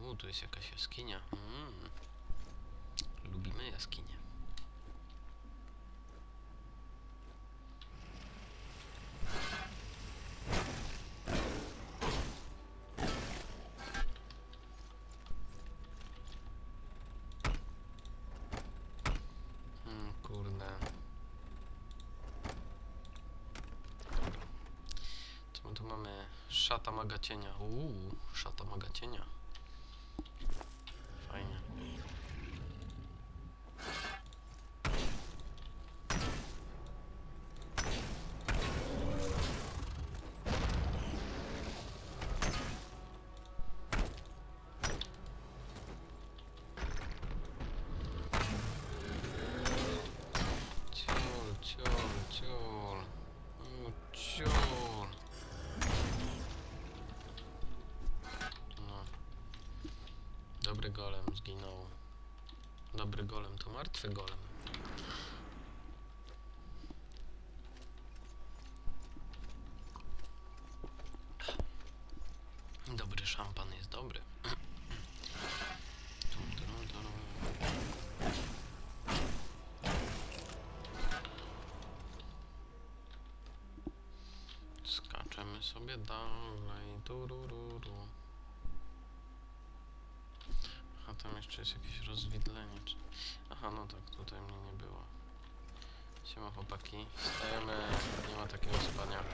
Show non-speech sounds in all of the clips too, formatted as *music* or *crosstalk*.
U, tu jest jakaś jaskinia. Mm. Lubimy jaskinie. Hmm, kurde. My tu mamy? Szata magacienia. Uuu, szata magacienia. Fajnie. Dobry golem zginął. Dobry golem to martwy golem. Dobry szampan jest dobry. Skaczemy sobie dalej. Turururu. Tam jeszcze jest jakieś rozwidlenie. Czy... Aha, no tak, tutaj mnie nie było. Siema chłopaki. Stajemy. Nie ma takiego spania.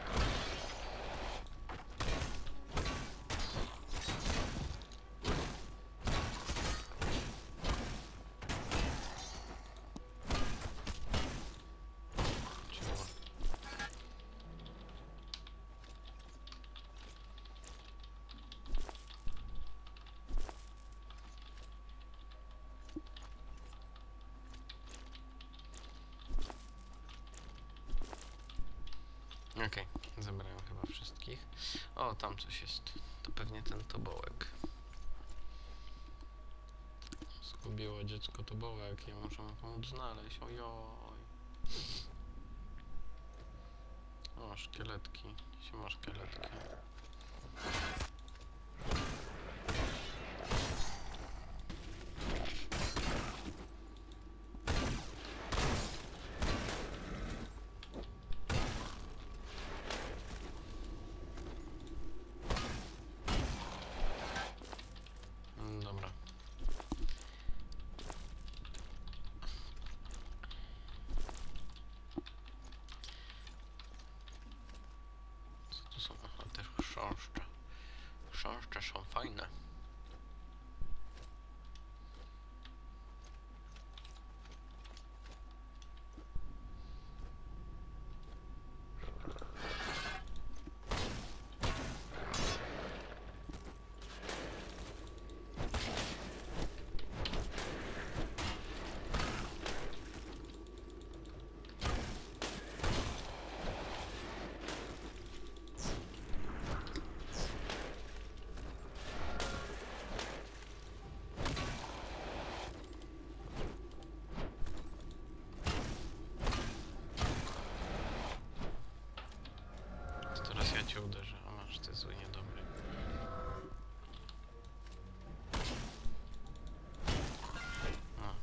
Okej, zebrałem chyba wszystkich. O, tam coś jest. To pewnie ten tobołek. Zgubiło dziecko tobołek, ja muszę mu pomóc znaleźć. Ojoj. O, szkieletki. Siema szkieletki. fine though. Cię uderzę. A masz, ty zły, niedobry. No.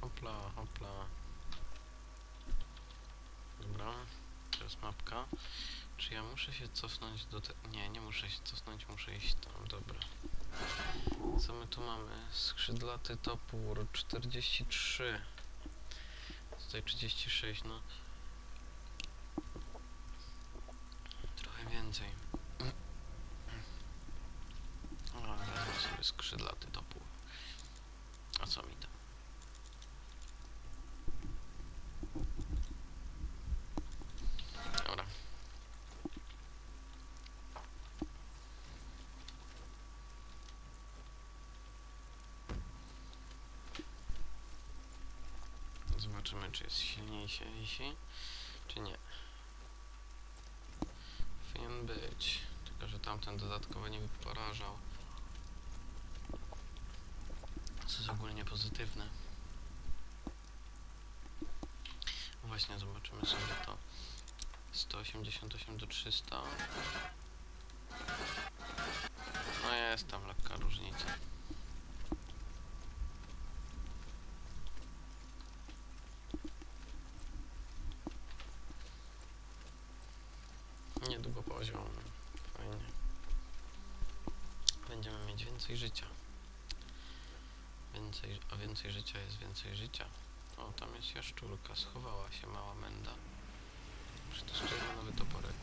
Hopla, hopla. Dobra, teraz mapka. Czy ja muszę się cofnąć do te... Nie, nie muszę się cofnąć, muszę iść tam, dobra. Co my tu mamy? Skrzydlaty topór 43. Tutaj 36, no. Trochę więcej. *clears throat* O, wezmę sobie skrzydlaty Zobaczymy, czy jest silniejszy dzisiaj, czy nie. Powinien być, tylko że tamten dodatkowo nie porażał. Co jest ogólnie pozytywne. Właśnie zobaczymy sobie to. 188 do 300. więcej życia. Więcej, a więcej życia jest więcej życia. O, tam jest jaszczurka. Schowała się mała menda. Przetestujemy nowy toporek.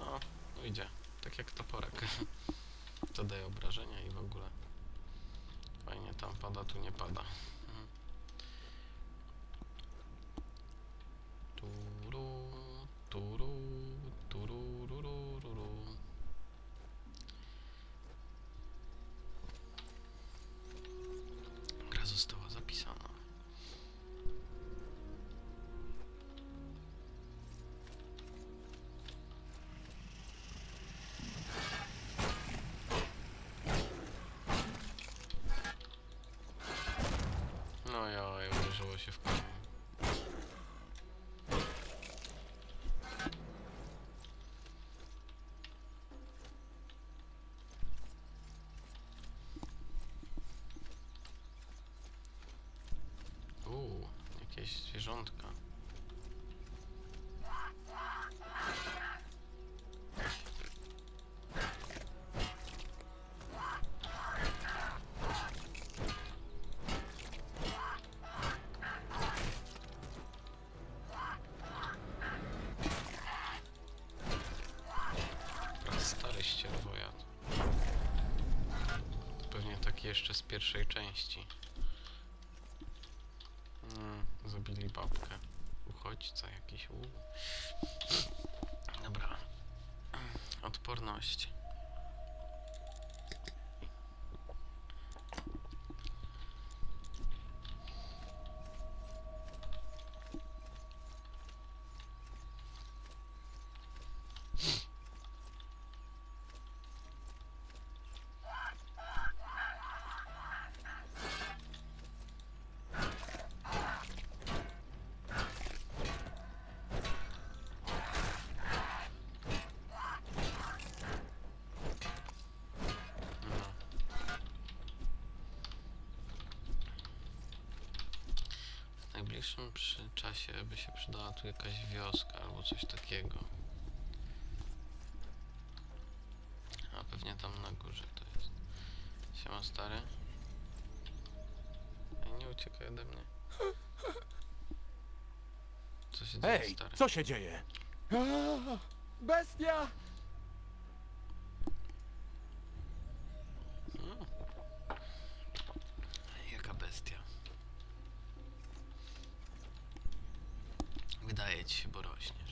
O, no idzie. Tak jak toporek. *laughs* To daje obrażenia i w ogóle. Fajnie, tam pada, tu nie pada. Jakieś zwierzątka. Jeszcze z pierwszej części. Mm, zabili babkę. Uchodźca jakiś. U. Dobra. Odporność. No. W najbliższym przy czasie by się przydała tu jakaś wioska albo coś takiego. A pewnie tam na górze to jest. Siema stary. Ej, nie uciekaj ode mnie. Co się dzieje Hej, stary? co się dzieje? Bestia! Mm. Jaka bestia. Się, bo rośniesz.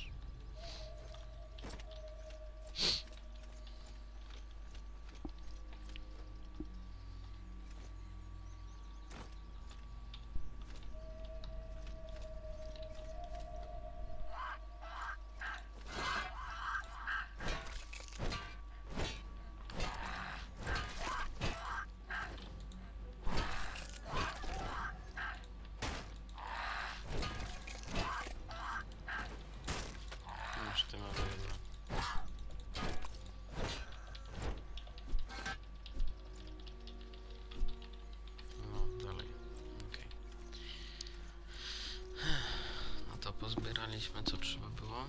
Pozbieraliśmy co trzeba było.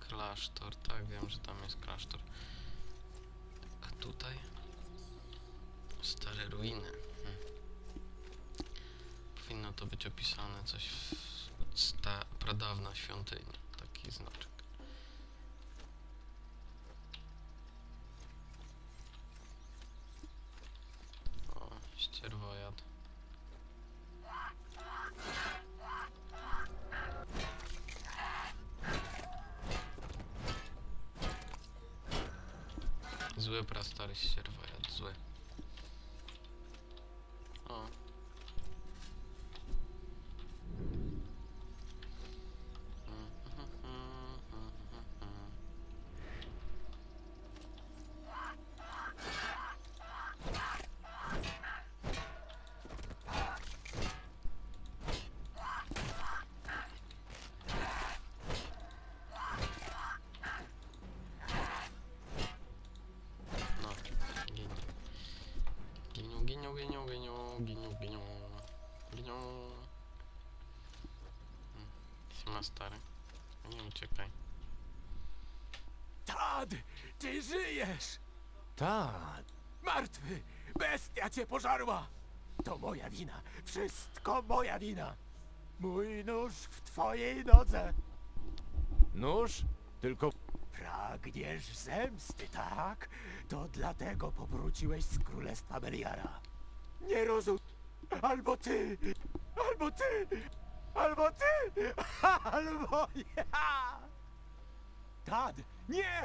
Klasztor, tak, wiem, że tam jest klasztor. A tutaj? Stare ruiny. Hmm. Powinno to być opisane coś w sta, pradawna świątynia. Taki znaczek. O, ścierwojad. Zły prastary ścierwojad, zły. O. Ginią, ginią, ginią, ginią, ginią. Ginią. Hmm. Siema stary. Nie uciekaj. Tad, ty żyjesz! Tak, Martwy! Bestia cię pożarła! To moja wina. Wszystko moja wina. Mój nóż w twojej nodze. nóż? Tylko Pragniesz zemsty, tak? To dlatego powróciłeś z królestwa Beliara. Nie rozum... Albo ty! Albo ty! Albo ty! *laughs* Albo ja! Tad! Nie!